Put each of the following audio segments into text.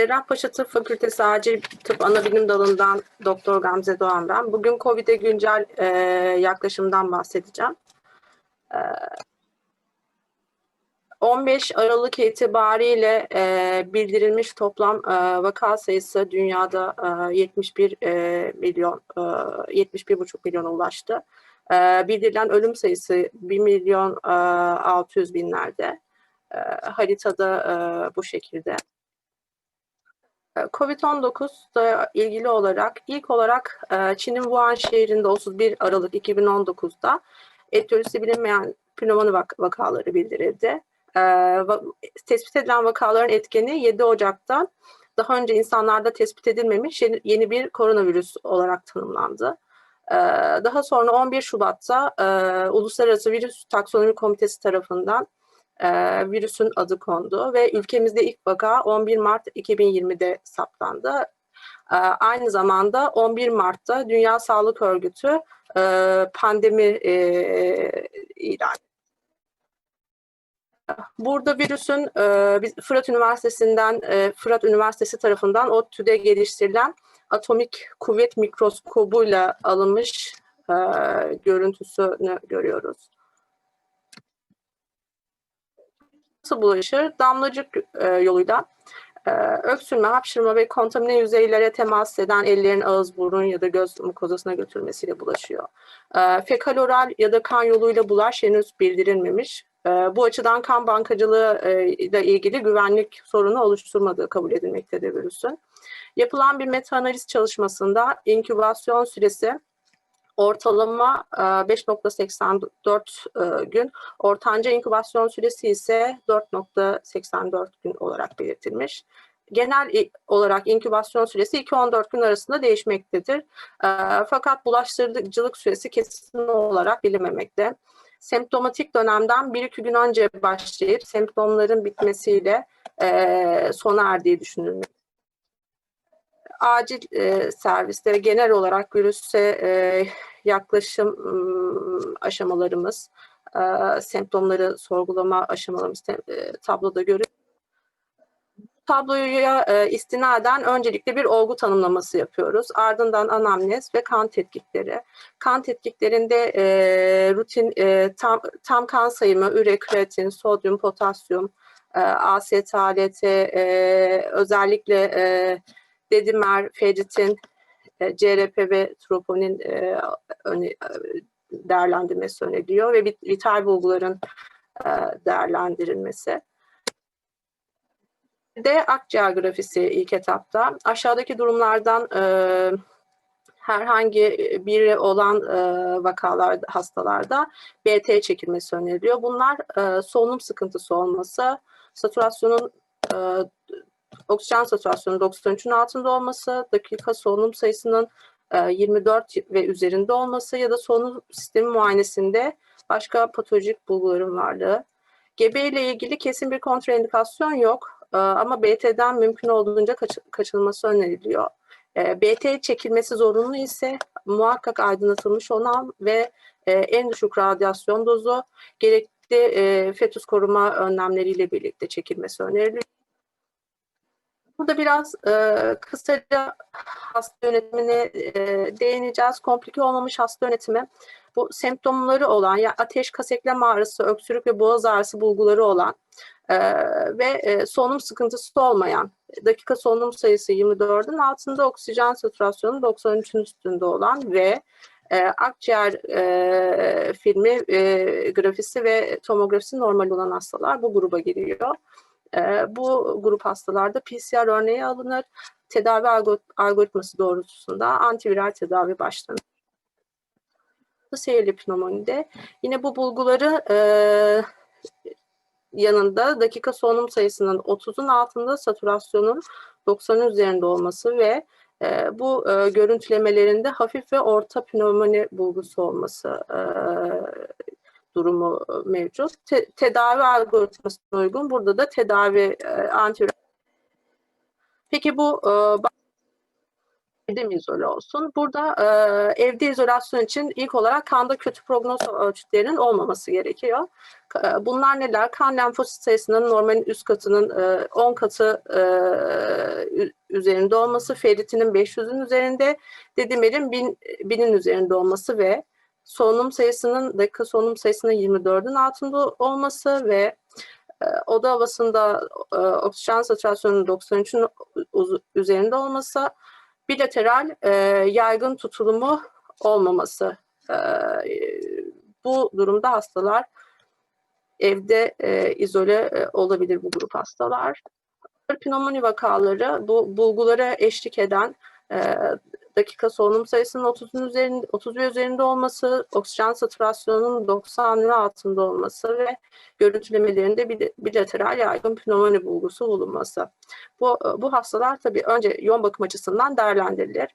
Cerrahpaşa Tıp Fakültesi Acil Tıp Anabilim Dalı'ndan Doktor Gamze Doğan ben. Bugün COVID'e güncel e, yaklaşımdan bahsedeceğim. E, 15 Aralık itibariyle e, bildirilmiş toplam e, vaka sayısı dünyada e, 71 e, milyon, e, 71,5 milyona ulaştı. E, bildirilen ölüm sayısı 1 milyon e, 600 binlerde. E, haritada e, bu şekilde. Covid-19 ile ilgili olarak ilk olarak e, Çin'in Wuhan şehrinde 31 Aralık 2019'da etiyolojisi bilinmeyen pnömoni vak vakaları bildirildi. E, tespit edilen vakaların etkeni 7 Ocak'ta daha önce insanlarda tespit edilmemiş yeni, bir koronavirüs olarak tanımlandı. E, daha sonra 11 Şubat'ta Uluslararası Virüs Taksonomi Komitesi tarafından e, virüsün adı kondu ve ülkemizde ilk vaka 11 Mart 2020'de saptandı. E, aynı zamanda 11 Mart'ta Dünya Sağlık Örgütü e, pandemi e, ilan Burada virüsün e, Fırat Üniversitesi'nden, e, Fırat Üniversitesi tarafından ODTÜ'de geliştirilen atomik kuvvet mikroskobuyla alınmış e, görüntüsünü görüyoruz. Nasıl bulaşır? Damlacık e, yoluyla e, öksürme, hapşırma ve kontamine yüzeylere temas eden ellerin ağız, burun ya da göz mukozasına götürmesiyle bulaşıyor. E, fekal oral ya da kan yoluyla bulaş henüz bildirilmemiş. E, bu açıdan kan bankacılığı e, ile ilgili güvenlik sorunu oluşturmadığı kabul edilmektedir virüsün. Yapılan bir meta-analiz çalışmasında inkübasyon süresi ortalama 5.84 gün, ortanca inkübasyon süresi ise 4.84 gün olarak belirtilmiş. Genel olarak inkübasyon süresi 2-14 gün arasında değişmektedir. Fakat bulaştırıcılık süresi kesin olarak bilinmemekte. Semptomatik dönemden 1-2 gün önce başlayıp semptomların bitmesiyle sona erdiği düşünülmektedir acil e, serviste genel olarak virüse e, yaklaşım aşamalarımız, semptomları sorgulama aşamalarımız tabloda görüyoruz. Tabloya istinaden öncelikle bir olgu tanımlaması yapıyoruz. Ardından anamnez ve kan tetkikleri. Kan tetkiklerinde rutin tam, tam kan sayımı, üre, kreatin, sodyum, potasyum, e, AST, ALT, özellikle e, dedimer, feritin, e, CRP ve troponin e, e, değerlendirmesi öneriliyor ve vital bulguların değerlendirilmesi. De akciğer grafisi ilk etapta. Aşağıdaki durumlardan herhangi bir olan vakalar, hastalarda BT çekilmesi öneriliyor. Bunlar solunum sıkıntısı olması, saturasyonun e, oksijen satürasyonu 93'ün altında olması, dakika solunum sayısının 24 e, ve üzerinde olması ya da solunum sistemi muayenesinde başka patolojik bulguların varlığı. Gebe ile ilgili kesin bir kontraindikasyon yok e, ama BT'den mümkün olduğunca kaç, kaçınılması öneriliyor. E, BT çekilmesi zorunlu ise muhakkak aydınlatılmış olan ve en düşük radyasyon dozu gerekli fetüs koruma önlemleriyle birlikte çekilmesi öneriliyor. Burada biraz e, kısaca hasta yönetimine e, değineceğiz. Komplike olmamış hasta yönetimi bu semptomları olan ya ateş, kas eklem ağrısı, öksürük ve boğaz ağrısı bulguları olan e, ve e, solunum sıkıntısı olmayan dakika solunum sayısı 24'ün altında oksijen satürasyonu 93'ün üstünde olan ve e, akciğer e, filmi, e, grafisi ve tomografisi normal olan hastalar bu gruba giriyor. Bu grup hastalarda PCR örneği alınır. Tedavi algoritması doğrultusunda antiviral tedavi başlanır. Seyirli pneumonide yine bu bulguları e, yanında dakika solunum sayısının 30'un altında satürasyonun 90'ın üzerinde olması ve e, bu e, görüntülemelerinde hafif ve orta pnömoni bulgusu olması e, durumu e, mevcut. Te tedavi algoritmasına uygun. Burada da tedavi e, antiviral. Peki bu evde mi izole olsun? Burada e, evde izolasyon için ilk olarak kanda kötü prognoz ölçütlerinin olmaması gerekiyor. Ka- Bunlar neler? Kan lenfosit sayısının normalin üst katının e, 10 katı e, üzerinde olması, feritinin 500'ün üzerinde, dedimerin 1000, 1000'in üzerinde olması ve solunum sayısının dakika solunum sayısının 24'ün altında olması ve e, oda havasında e, oksijen satürasyonunun 93'ün uz- üzerinde olması, bilateral e, yaygın tutulumu olmaması. Bu durumda hastalar evde izole olabilir bu grup hastalar. Pnömoni vakaları bu bulgulara eşlik eden dakika solunum sayısının 30'un üzerinde 30 ve üzerinde olması, oksijen satürasyonunun 90 ve altında olması ve görüntülemelerinde bil- bilateral yaygın pnömoni bulgusu bulunması. Bu bu hastalar tabii önce yoğun bakım açısından değerlendirilir.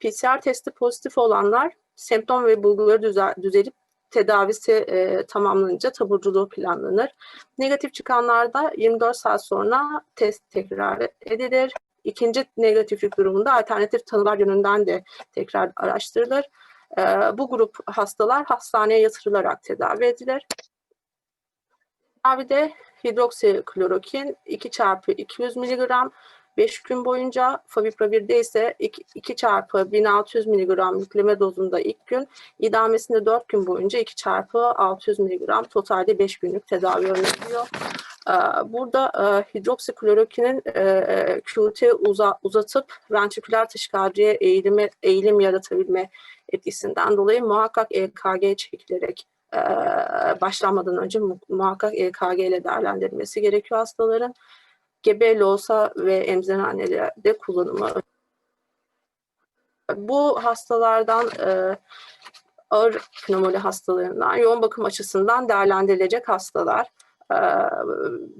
PCR testi pozitif olanlar semptom ve bulguları düzel, düzelip tedavisi e, tamamlanınca taburculuğu planlanır. Negatif çıkanlarda 24 saat sonra test tekrar edilir. İkinci negatiflik durumunda alternatif tanılar yönünden de tekrar araştırılır. E, bu grup hastalar hastaneye yatırılarak tedavi edilir. Tedavide hidroksiklorokin 2 çarpı 200 mg 5 gün boyunca favipravirde ise 2, 2 çarpı 1600 mg yükleme dozunda ilk gün, idamesinde 4 gün boyunca 2 çarpı 600 mg totalde 5 günlük tedavi öneriliyor. Ee, Burada e, hidroksiklorokinin e, QT uza, uzatıp ventriküler taşikardiye eğilime, eğilim yaratabilme etkisinden dolayı muhakkak EKG çekilerek e, başlanmadan önce mu- muhakkak EKG ile değerlendirilmesi gerekiyor hastaların gebe loğusa ve emziren annelerde kullanımı. Bu hastalardan e, ağır pnömoni hastalarından yoğun bakım açısından değerlendirilecek hastalar. E,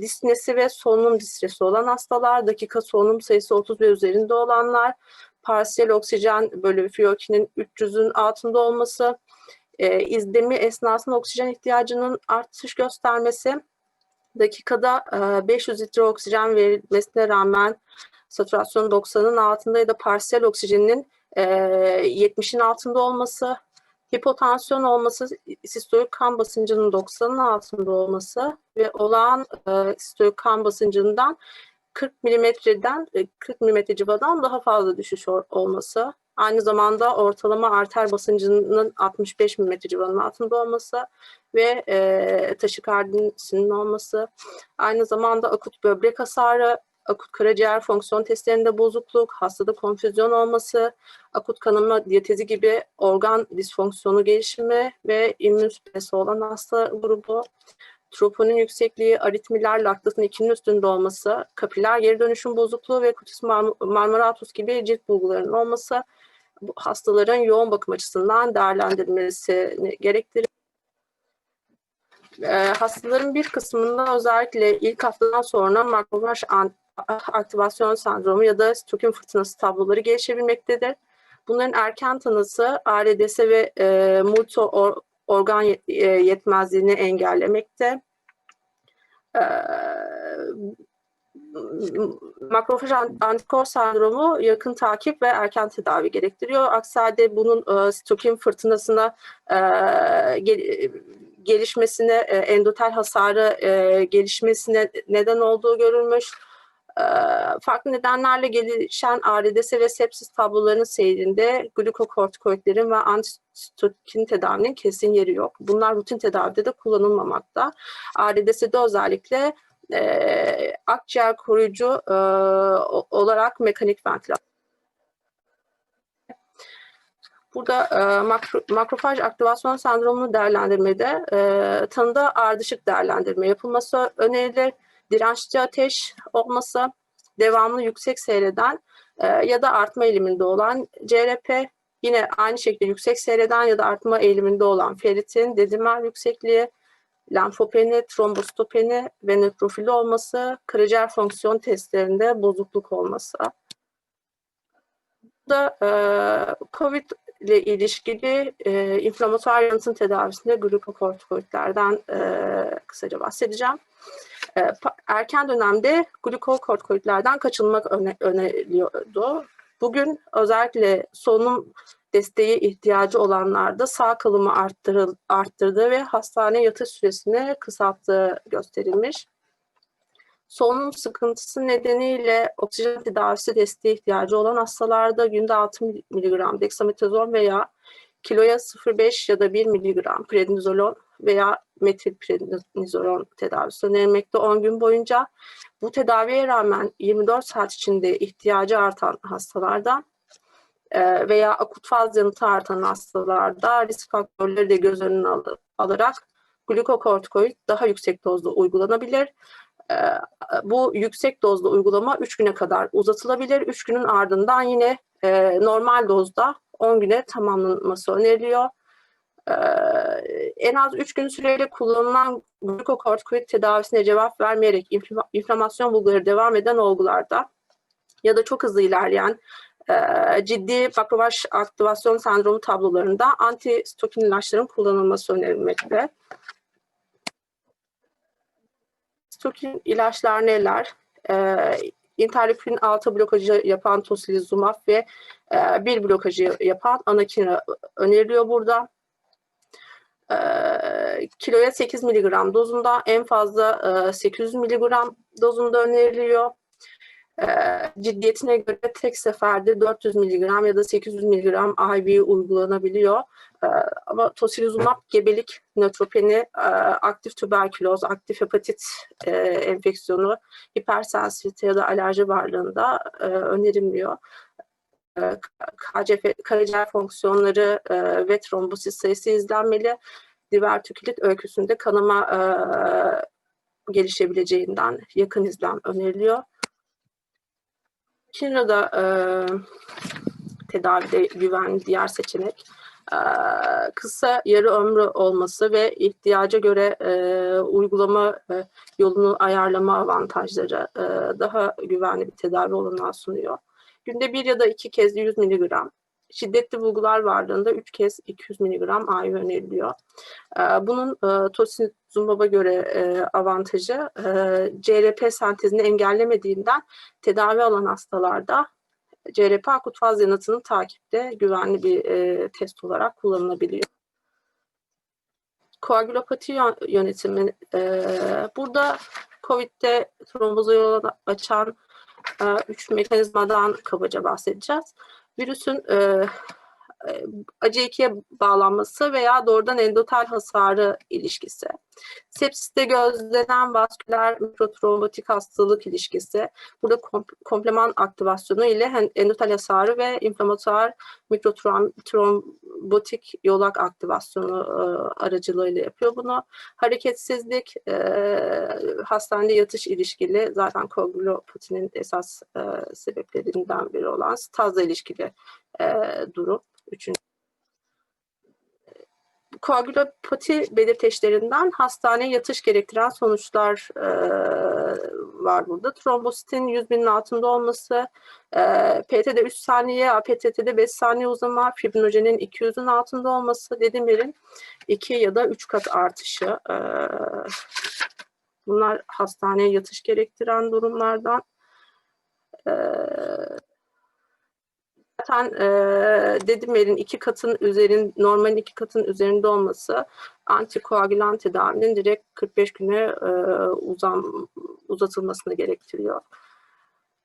disnesi ve solunum distresi olan hastalar, dakika solunum sayısı 30 ve üzerinde olanlar, parsiyel oksijen bölü fiyokinin 300'ün altında olması, e, izlemi esnasında oksijen ihtiyacının artış göstermesi, dakikada e, 500 litre oksijen verilmesine rağmen satürasyon 90'ın altında ya da parsiyel oksijenin e, 70'in altında olması, hipotansiyon olması, sistolik kan basıncının 90'ın altında olması ve olağan e, sistolik kan basıncından 40 milimetreden 40 milimetre civadan daha fazla düşüş ol- olması. Aynı zamanda ortalama arter basıncının 65 milimetre civarının altında olması ve e, taşikardisinin olması. Aynı zamanda akut böbrek hasarı, akut karaciğer fonksiyon testlerinde bozukluk, hastada konfüzyon olması, akut kanama diyatezi gibi organ disfonksiyonu gelişimi ve immün süpresi olan hasta grubu, troponin yüksekliği, aritmiler, laktatın 2'nin üstünde olması, kapiler geri dönüşüm bozukluğu ve kutis mar- marmoratus gibi cilt bulgularının olması bu hastaların yoğun bakım açısından değerlendirilmesini gerektirir. E, hastaların bir kısmında özellikle ilk haftadan sonra makrofaj aktivasyon sendromu ya da stokin fırtınası tabloları gelişebilmektedir. Bunların erken tanısı ARDS ve e, multi or- organ e, yetmezliğini engellemekte. E, makrofaj an- antikor sendromu yakın takip ve erken tedavi gerektiriyor. Aksi halde bunun e, stokin fırtınasına e, gel- gelişmesine, e, endotel hasarı e, gelişmesine neden olduğu görülmüş. Farklı nedenlerle gelişen ARDS ve sepsis tablolarının seyrinde glukokortikoidlerin ve antistokin tedavinin kesin yeri yok. Bunlar rutin tedavide de kullanılmamakta. ARDS'de özellikle e, akciğer koruyucu e, olarak mekanik ventilasyon Burada e, makro, makrofaj aktivasyon sendromunu değerlendirmede e, tanıda ardışık değerlendirme yapılması önerilir. Dirençli ateş olması, devamlı yüksek seyreden e, ya da artma eğiliminde olan CRP, yine aynı şekilde yüksek seyreden ya da artma eğiliminde olan feritin, dedimer yüksekliği, lenfopeni, trombostopeni ve nötrofili olması, karaciğer fonksiyon testlerinde bozukluk olması. Burada e, COVID ile ilişkili e, inflamatuar yanıtın tedavisinde glukokortikoidlerden e, kısaca bahsedeceğim. E, erken dönemde glukokortikoidlerden kaçınmak öne, öneriliyordu. Bugün özellikle solunum desteği ihtiyacı olanlarda sağ kalımı arttırıl, arttırdığı ve hastane yatış süresini kısalttığı gösterilmiş. Solunum sıkıntısı nedeniyle oksijen tedavisi desteği ihtiyacı olan hastalarda günde 6 mg dexametazon veya kiloya 0,5 ya da 1 mg prednizolon veya metilprednizolon tedavisi önerilmekte 10 gün boyunca. Bu tedaviye rağmen 24 saat içinde ihtiyacı artan hastalarda e, veya akut faz yanıtı artan hastalarda risk faktörleri de göz önüne al- alarak glukokortikoid daha yüksek dozda uygulanabilir. E, Bu yüksek dozda uygulama 3 güne kadar uzatılabilir. 3 günün ardından yine e, normal dozda 10 güne tamamlanması öneriliyor. En az 3 gün süreyle kullanılan glukokortikoid tedavisine cevap vermeyerek inflama- inflamasyon bulguları devam eden olgularda ya da çok hızlı ilerleyen e, ciddi bakrovaj aktivasyon sendromu tablolarında antistokin ilaçların kullanılması önerilmekte. Stokin ilaçlar neler? E, interleukin 6 blokajı yapan tocilizumab ve e, bir blokajı yapan anakinra öneriliyor burada. E, kiloya 8 mg dozunda en fazla e, 800 mg dozunda öneriliyor. E, ciddiyetine göre tek seferde 400 mg ya da 800 mg IV uygulanabiliyor. E, ama tocilizumab gebelik, nötropeni, e, aktif tüberküloz, aktif hepatit e, enfeksiyonu, hipersensitivite ya da alerji varlığında e, önerilmiyor. E, KCF, karaciğer fonksiyonları e, ve trombosit sayısı izlenmeli. Divertikülit öyküsünde kanama e, gelişebileceğinden yakın izlem öneriliyor. Kinra'da e, tedavide güvenli diğer seçenek e, kısa yarı ömrü olması ve ihtiyaca göre e, uygulama e, yolunu ayarlama avantajları e, daha güvenli bir tedavi olanağı sunuyor. Günde bir ya da iki kez 100 mg, şiddetli bulgular varlığında 3 kez 200 mg IV öneriliyor. E, bunun e, tocilizumab'a göre e, avantajı e, CRP sentezini engellemediğinden tedavi alan hastalarda CRP akut faz yanıtının takipte güvenli bir test olarak kullanılabiliyor. Koagülopati yö- yönetimi burada COVID'de tromboza yol açan üç mekanizmadan kabaca bahsedeceğiz. Virüsün e, ACE2'ye bağlanması veya doğrudan endotel hasarı ilişkisi. Sepsiste gözlenen vasküler mikrotrombotik hastalık ilişkisi. Burada kom- kompleman aktivasyonu ile endotel hasarı ve inflamatuar mikrotrombotik yolak aktivasyonu e, aracılığıyla yapıyor bunu. Hareketsizlik, e, hastanede yatış ilişkili zaten koagülopatinin esas e, sebeplerinden biri olan stazla ilişkili e, durum. Üçüncü. Koagülopati belirteçlerinden hastaneye yatış gerektiren sonuçlar e, var burada. Trombositin 100 binin altında olması, e, PT'de 3 saniye, APTT'de 5 saniye uzama, fibrinojenin 200'ün altında olması, dedimerin 2 ya da 3 kat artışı. E, bunlar hastaneye yatış gerektiren durumlardan. E, zaten e, dedimerin iki katın üzerin normalin iki katın üzerinde olması antikoagülan tedavinin direkt 45 güne e, uzam, uzatılmasını gerektiriyor.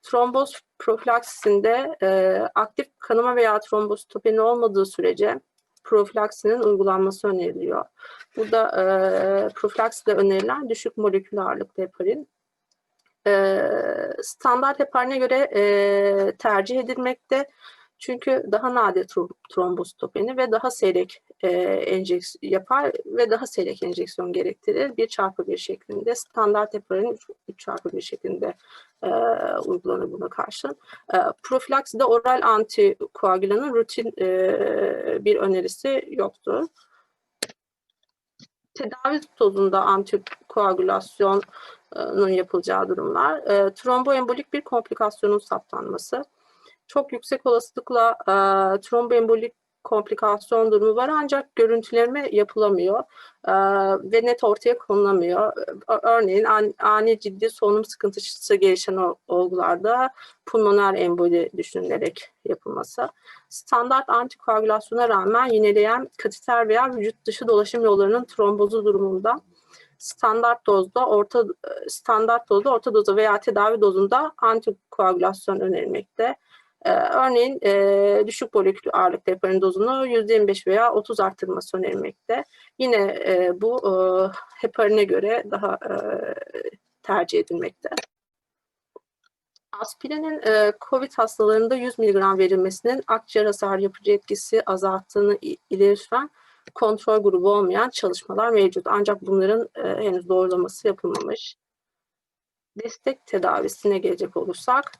Tromboz profilaksisinde e, aktif kanama veya trombositopeni olmadığı sürece profilaksinin uygulanması öneriliyor. Burada e, profilakside önerilen düşük molekül ağırlıklı heparin e, standart heparine göre e, tercih edilmekte. Çünkü daha nadir trom- trombositopeni ve daha seyrek e, enjeksiyon yapar ve daha seyrek enjeksiyon gerektirir. 1 çarpı 1 şeklinde standart heparin 3 çarpı 1 şeklinde e, uygulanır buna karşın. E, profilakside oral antikoagülanın rutin e, bir önerisi yoktur. Tedavi dozunda antikoagülasyonun yapılacağı durumlar. E, tromboembolik bir komplikasyonun saptanması. Çok yüksek olasılıkla e, tromboembolik komplikasyon durumu var ancak görüntüleme yapılamıyor e, ve net ortaya konulamıyor. Örneğin an- ani ciddi solunum sıkıntısı gelişen olgularda pulmoner emboli düşünülerek yapılması. Standart antikoagülasyona rağmen yineleyen kateter veya vücut dışı dolaşım yollarının trombozu durumunda standart dozda orta standart dozda orta doza veya tedavi dozunda antikoagülasyon önerilmekte. Ee, örneğin e, düşük molekül ağırlıkta heparin dozunu %25 veya 30 arttırılması önerilmekte. Yine e, bu e, heparine göre daha tercih edilmekte. Aspirinin COVID hastalarında 100 mg verilmesinin akciğer hasar yapıcı etkisi azalttığını ileri süren kontrol grubu olmayan çalışmalar mevcut. Ancak bunların henüz doğrulaması yapılmamış. Destek tedavisine gelecek olursak,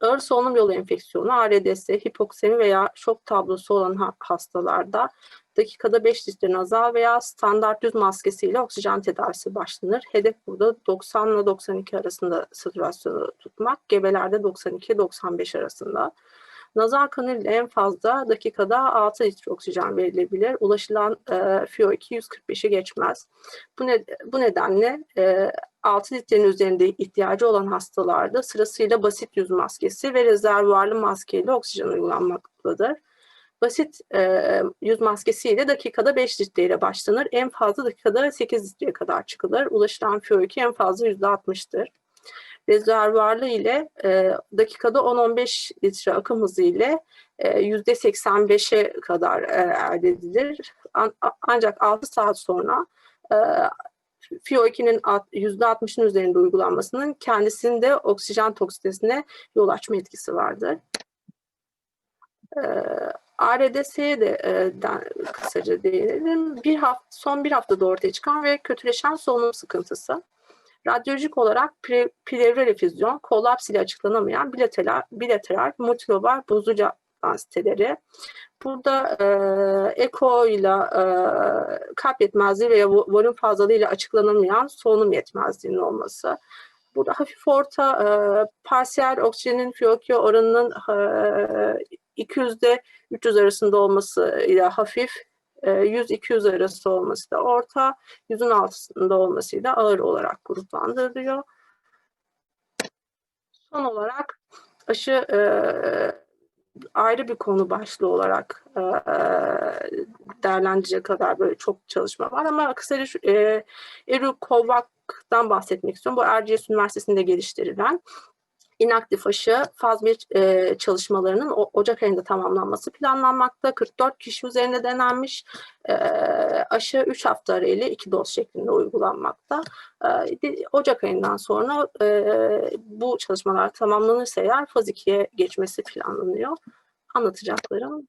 ağır solunum yolu enfeksiyonu, ARDS, hipoksemi veya şok tablosu olan ha- hastalarda dakikada 5 litre nazal veya standart düz maskesiyle oksijen tedavisi başlanır. Hedef burada 90 ile 92 arasında satürasyonu tutmak, gebelerde 92-95 arasında. Nazal kanül en fazla dakikada 6 litre oksijen verilebilir. Ulaşılan e, FiO2 145'i geçmez. Bu, ne, bu nedenle e, 6 litrenin üzerinde ihtiyacı olan hastalarda sırasıyla basit yüz maskesi ve rezervuarlı maskeyle oksijen uygulanmaktadır. Basit e, yüz maskesiyle dakikada 5 litre ile başlanır. En fazla dakikada 8 litreye kadar çıkılır. Ulaşılan FiO2 en fazla %60'tır rezervuarlı ile e, dakikada 10-15 litre akım hızı ile e, %85'e kadar e, elde edilir. An- ancak 6 saat sonra e, FiO2'nin alt- %60'ın üzerinde uygulanmasının kendisinde oksijen toksitesine yol açma etkisi vardır. E, ARDS'ye de e, kısaca değinelim. Bir hafta, son bir haftada ortaya çıkan ve kötüleşen solunum sıkıntısı. Radyolojik olarak plevral efüzyon, kolaps ile açıklanamayan bilateral, bilateral multilobar bozulca siteleri. Burada e, eko ile kalp yetmezliği veya vo- volüm fazlalığı ile açıklanamayan solunum yetmezliğinin olması. Burada hafif orta e, parsiyel oksijenin FiO2 oranının e, 200'de 300 arasında olması ile hafif, e, 100-200 arası olması da orta, yüzün altında olmasıyla ağır olarak gruplandırılıyor. Son olarak aşı e, ayrı bir konu başlığı olarak e, değerlendirecek kadar böyle çok çalışma var ama kısaca e, Eru Kovak'tan bahsetmek istiyorum. Bu Erciyes Üniversitesi'nde geliştirilen inaktif aşı faz 1 e, çalışmalarının o- Ocak ayında tamamlanması planlanmakta. 44 kişi üzerinde denenmiş. E, aşı 3 hafta arayla 2 doz şeklinde uygulanmakta. E, Ocak ayından sonra e, bu çalışmalar tamamlanırsa eğer faz 2'ye geçmesi planlanıyor. Anlatacaklarım